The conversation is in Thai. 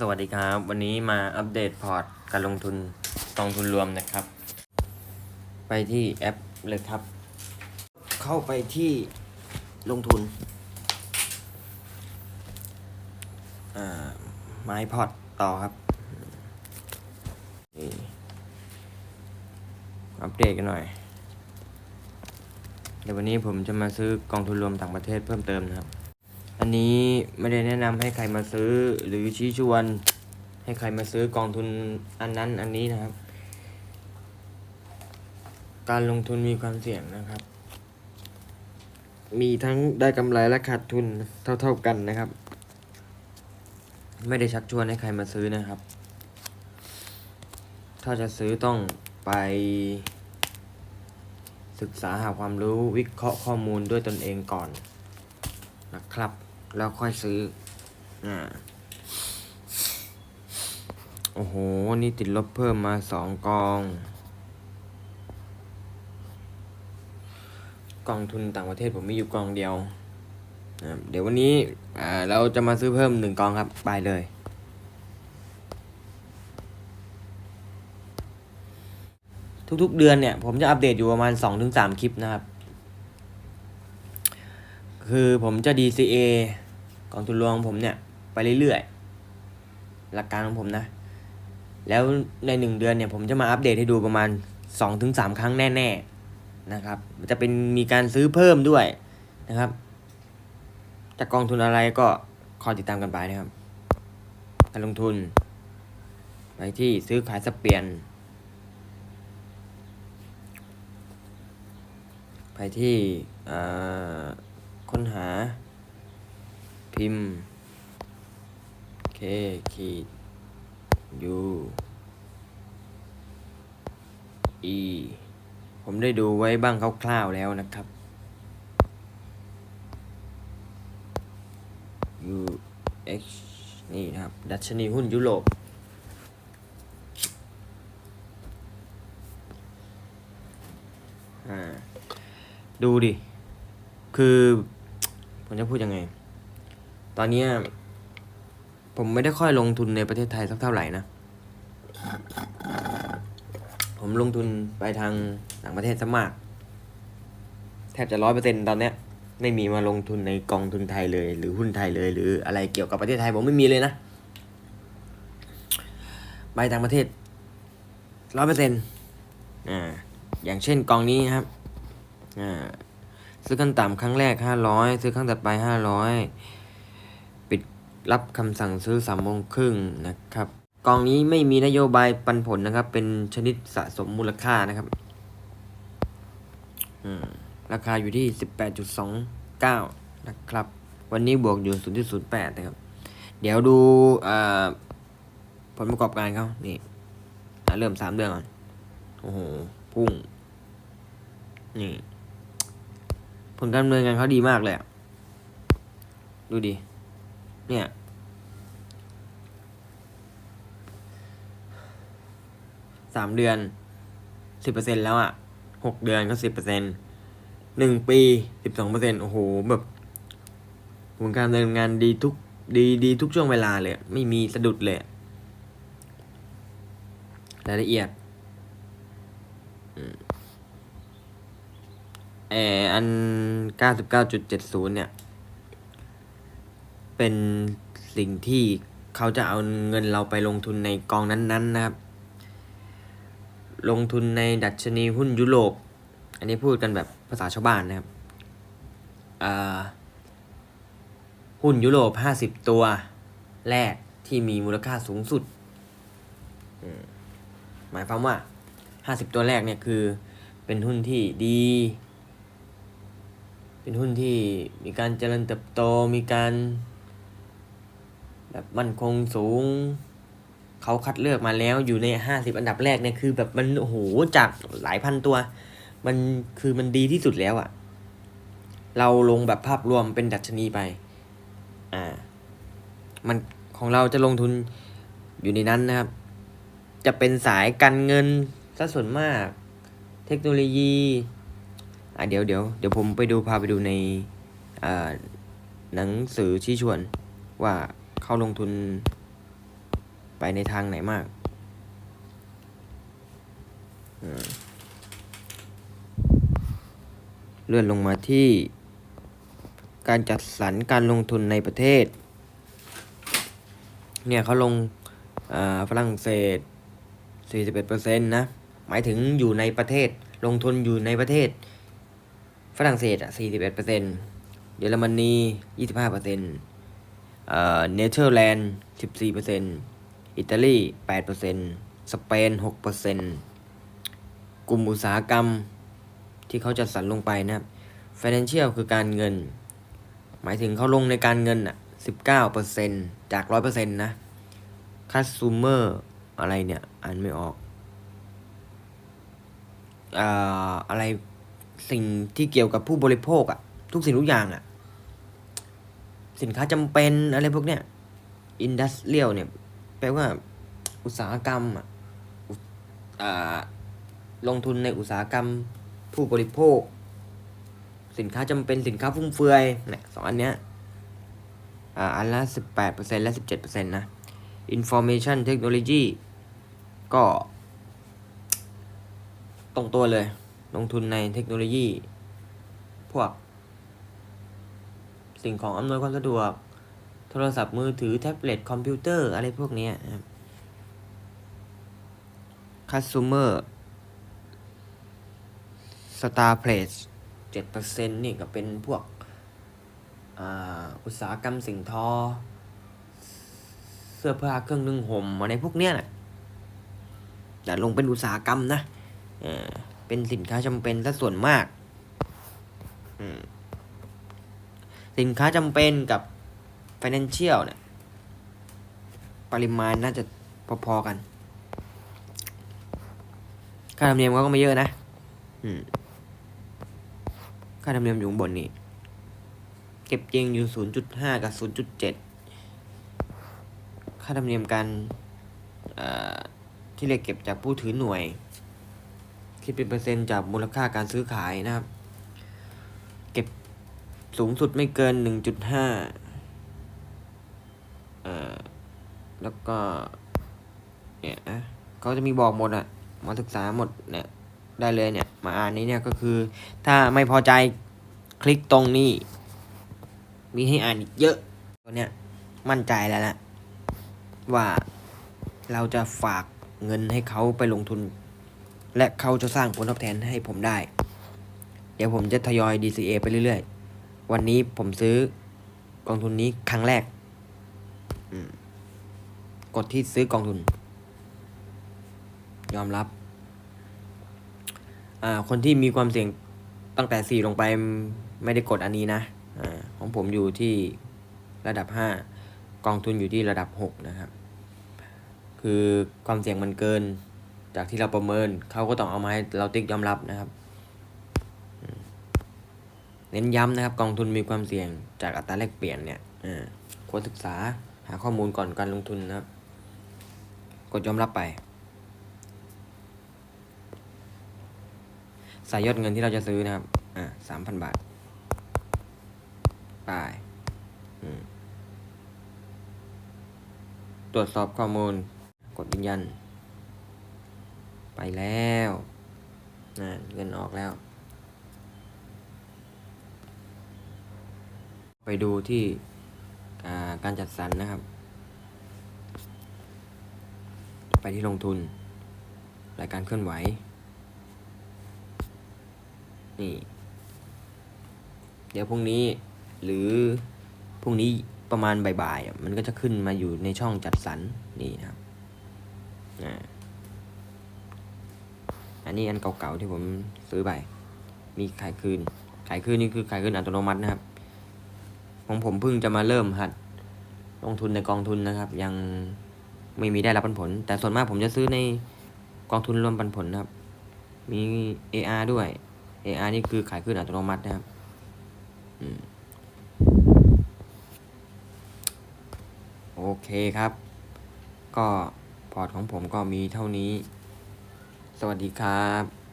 สวัสดีครับ วันนี้มาอัปเดตพอร์ตการลงทุนกองทุนรวมนะครับ ไปที่แอปเลยครับ เข้าไปที่ลงทุนอ่าไม้พอร์ตต่อครับ อัปเดตกันหน่อย เดี๋ยววันนี้ผมจะมาซื้อกองทุนรวมต่างประเทศเพิ่มเติมนะครับ อันนี้ไม่ได้แนะนำให้ใครมาซื้อหรือชี้ชวน ให้ใครมาซื้อกองทุนอันนั้นอันนี้นะครับ การลงทุนมีความเสี่ยงนะครับ มีทั้งได้กำไรและขาดทุนเท่า ๆกันนะครับ ไม่ได้ชักชวนให้ใครมาซื้อนะครับ ถ้าจะซื้อต้องไปศึกษาหาความรู้วิเคราะห์ข้อมูลด้วยตนเองก่อนนะครับ แล้วค่อยซื้ออ่าโอ้โห นี่ติดลบเพิ่มมาสองกอง กองทุนต่างประเทศผมมีอยู่กองเดียวเดี๋ยววันนี้เราจะมาซื้อเพิ่มหนึ่งกองครับ ไปเลย ทุกๆเดือนเนี่ย ผมจะอัปเดตอยู่ประมาณสองถึงสามคลิปนะครับ คือผมจะ DCA กองทุนรวมผมเนี่ยไปเรื่อยๆ หลักการของผมนะ แล้วในหนึ่งเดือนเนี่ยผมจะมาอัปเดตให้ดูประมาณสองถึงสามครั้งแน่ๆนะครับ จะเป็นมีการซื้อเพิ่มด้วยนะครับจากกองทุนอะไรก็คอยติดตามกันไปนะครับ การลงทุนไปที่ซื้อขายสเปลี่ยน ไปที่ค้นหา พิมพ์ k ขีด u e ผมได้ดูไว้บ้างคร่าวๆแล้วนะครับ u x นี่นะครับ ดัชนีหุ้นยุโรปอ่าดูดิ คือ ผมจะพูดยังไง ตอนนี้ผมไม่ได้ค่อยลงทุนในประเทศไทยสักเท่าไหร่นะ ผมลงทุนไปทางต่างประเทศซะมาก แทบจะร้อยเปอร์เซ็นตอนเนี้ย ไม่มีมาลงทุนในกองทุนไทยเลย หรือหุ้นไทยเลย หรืออะไรเกี่ยวกับประเทศไทยผมไม่มีเลยนะ ไปต่างประเทศร้อยเปอร์เซ็นต์อ่า อย่างเช่นกองนี้ครับ อ่า ซื้อขั้นต่ำครั้งแรกห้าร้อยซื้อครั้งต่อไปห้าร้อย รับคำสั่งซื้อสามโมงครึ่งนะครับ กองนี้ไม่มีนโยบายปันผลนะครับ เป็นชนิดสะสมมูลค่านะครับราคาอยู่ที่สิบแปดจุดสองเก้านะครับ วันนี้บวกอยู่ศูนย์จุดศูนย์แปดนะครับ เดี๋ยวดูผลประกอบการเขานี่เริ่มสามเดือนก่อน โอ้โห พุ่ง นี่ ผลการดำเนินงานเขาดีมากเลยอะดูดิ เนี่ย สามเดือนสิบเปอร์เซ็นแล้วอะหกเดือนก็สิบเปอร์เซ็นหนึ่งปีสิบสองเปอร์เซ็นโอ้โหแบบผลการดำเนินงานดีทุกดีดีทุกช่วงเวลาเลย ไม่มีสะดุดเลยรายละเอียดเอออัน99.70เนี่ย เป็นสิ่งที่เขาจะเอาเงินเราไปลงทุนในกองนั้นๆนะครับ ลงทุนในดัชนีหุ้นยุโรป อันนี้พูดกันแบบภาษาชาวบ้านนะครับหุ้นยุโรป 50 ตัวแรกที่มีมูลค่าสูงสุด หมายความว่า 50 ตัวแรกเนี่ยคือเป็นหุ้นที่ดี เป็นหุ้นที่มีการเจริญเติบโตมีการ แบบมันคงสูง เขาคัดเลือกมาแล้วอยู่ในห้าสิบอันดับแรกเนี่ยคือ แบบมันโอ้โหจากหลายพันตัว มันคือมันดีที่สุดแล้วอะ่ะ เราลงแบบภาพรวมเป็นดัชนีไป อ่า มันของเราจะลงทุนอยู่ในนั้นนะครับ จะเป็นสายการเงินซะส่วนมาก เทคโนโลยี อะเดี๋ยวเดี๋ยวเดี๋ยวผมไปดูพาไปดูในหนังสือชี้ชวนว่า เข้าลงทุนไปในทางไหนมากเลื่อนลงมาที่ การจัดสรรการลงทุนในประเทศ เนี่ยเขาลงอ่าฝรั่งเศส 41%นะ หมายถึงอยู่ในประเทศ ลงทุนอยู่ในประเทศ ฝรั่งเศสอะ 41%เยอรมนี 25% เนเธอร์แลนด์14%อิตาลี8%สเปน6%กลุ่มอุตสาหกรรมที่เขาจัดสรรลงไปนะครับ Financial คือการเงิน หมายถึงเขาลงในการเงินอะ19%จาก100%นะ Consumer อะไรเนี่ย อ่านไม่ออกอ่าอะไรสิ่งที่เกี่ยวกับผู้บริโภคอะทุกสิ่งทุกอย่างอะ สินค้าจำเป็นอะไรพวกเนี้ยอินดัสเรียลเนี่ย แปลว่าอุตสาหกรรมอ่าลงทุนในอุตสาหกรรมผู้บริโภค สินค้าจำเป็นสินค้าฟุ่มเฟือยเนี่ยสองอันเนี้ยอ่าอันละสิบแปดเปอร์เซ็นและสิบเจ็ดเปอร์เซ็นต์นะ Information Technology ก็ตรงตัวเลย ลงทุนในเทคโนโลยี พวก สิ่งของอำนวยความสะดวก โทรศัพท์มือถือแท็บเล็ตคอมพิวเตอร์อะไรพวกนี้ครับ Customer Star Place 7%นี่ก็เป็นพวกอุตสาหกรรมสิ่งทอ เสื้อผ้าเครื่องนึ่งห่มอะไรพวกเนี้ยนะแต่ลงเป็นอุตสาหกรรมนะเออเป็นสินค้าจำเป็นซะส่วนมาก อืม สินค้าจำเป็นกับ financial เนี่ย ปริมาณน่าจะพอๆกัน ค่าธรรมเนียมเขาก็ไม่เยอะนะค่าธรรมเนียมอยู่บนนี่เก็บจริงอยู่ 0.5 กับ 0.7 ค่าธรรมเนียมการที่เรียกเก็บจากผู้ถือหน่วย คิดเป็นเปอร์เซ็นต์จากมูลค่าการซื้อขายนะครับ สูงสุดไม่เกิน 1.5เอ่อแล้วก็เนี่ยนะเขาจะมีบอกหมดอะมาศึกษาหมดเนี่ยได้เลยเนี่ย มาอ่านนี้เนี่ยก็คือ ถ้าไม่พอใจคลิกตรงนี้ มีให้อ่านอีกเยอะตัวเนี้ยมั่นใจแล้วนะว่าเราจะฝากเงินให้เขาไปลงทุน และเขาจะสร้างผลตอบแทนให้ผมได้ เดี๋ยวผมจะทยอย DCA ไปเรื่อยๆ วันนี้ผมซื้อกองทุนนี้ครั้งแรก กดที่ซื้อกองทุน ยอมรับ อ่า คนที่มีความเสี่ยงตั้งแต่สี่ลงไปไม่ได้กดอันนี้นะอาของผมอยู่ที่ระดับห้ากองทุนอยู่ที่ระดับหกนะครับ คือความเสี่ยงมันเกิน จากที่เราประเมิน เขาก็ต้องเอามาให้เราติ๊กยอมรับนะครับ เน้นย้ำนะครับกองทุนมีความเสี่ยงจากอัตราแลกเปลี่ยนเนี่ยอ่าควรศึกษาหาข้อมูลก่อนการลงทุนนะครับ กดยอมรับไปใส่ยอดเงินที่เราจะซื้อนะครับ อ่าสามพันบาท ไปตรวจสอบข้อมูล กดยืนยัน ไปแล้วนะเงินออกแล้ว ไปดูที่การจัดสรรนะครับ ไปที่ลงทุน รายการเคลื่อนไหว นี่ เดี๋ยวพรุ่งนี้หรือพรุ่งนี้ประมาณบ่ายๆมันก็จะขึ้นมาอยู่ในช่องจัดสรรนี่นะครับอันนี้อันเก่าๆที่ผมซื้อไป มีขายคืน ขายคืนนี่คือขายคืนอัตโนมัตินะครับ ของผมเพิ่งจะมาเริ่มหัดลงทุนในกองทุนนะครับ ยังไม่มีได้รับปันผล แต่ส่วนมากผมจะซื้อในกองทุนรวมปันผลนะครับ มี AR ด้วย AR นี่คือขายขึ้นอัตโนมัตินะครับโอเคครับ ก็พอร์ตของผมก็มีเท่านี้ สวัสดีครับ